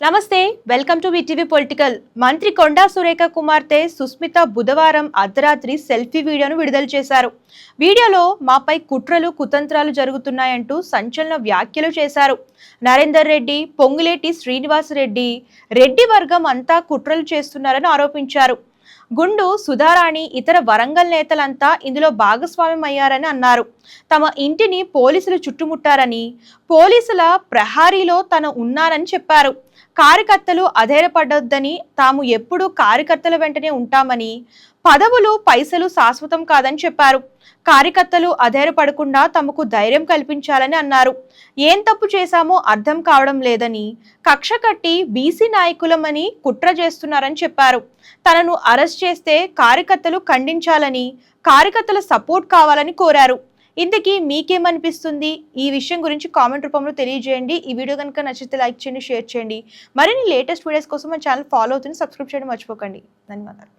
నమస్తే welcome to VTV political. మంత్రి కొండా సురేఖ కుమార్తె సుస్మిత బుధవారం అర్ధరాత్రి సెల్ఫీ వీడియోను విడుదల చేశారు. వీడియోలో మాపై కుట్రలు కుతంత్రాలు జరుగుతున్నాయంటూ సంచలన వ్యాఖ్యలు చేశారు. నరేందర్ రెడ్డి పొంగులేటి శ్రీనివాస్ రెడ్డి రెడ్డి వర్గం అంతా కుట్రలు చేస్తున్నారని ఆరోపించారు. గుండు సుధారాణి ఇతర వరంగల్ నేతలంతా ఇందులో భాగస్వామ్యం అయ్యారని అన్నారు. తమ ఇంటిని పోలీసులు చుట్టుముట్టారని పోలీసుల ప్రహారీలో తను ఉన్నారని చెప్పారు. కార్యకర్తలు అధైర్యపడొద్దని తాము ఎప్పుడూ కార్యకర్తల వెంటనే ఉంటామని పదవులు పైసలు శాశ్వతం కాదని చెప్పారు. కార్యకర్తలు అధైర్యపడకుండా తమకు ధైర్యం కల్పించాలని అన్నారు. ఏం తప్పు చేశామో అర్థం కావడం లేదని కక్ష కట్టి బీసీ నాయకులమని కుట్ర చేస్తున్నారని చెప్పారు. తనను అరెస్ట్ చేస్తే కార్యకర్తలు ఖండించాలని కార్యకర్తల సపోర్ట్ కావాలని కోరారు. ఇంతకీ మీకేమనిపిస్తుంది? ఈ విషయం గురించి కామెంట్ రూపంలో తెలియజేయండి. ఈ వీడియో కనుక నచ్చితే లైక్ చేయండి షేర్ చేయండి. మరిన్ని లేటెస్ట్ వీడియోస్ కోసం మన ఛానల్ ఫాలో అవుతుంది సబ్స్క్రైబ్ చేయడం మర్చిపోకండి. ధన్యవాదాలు.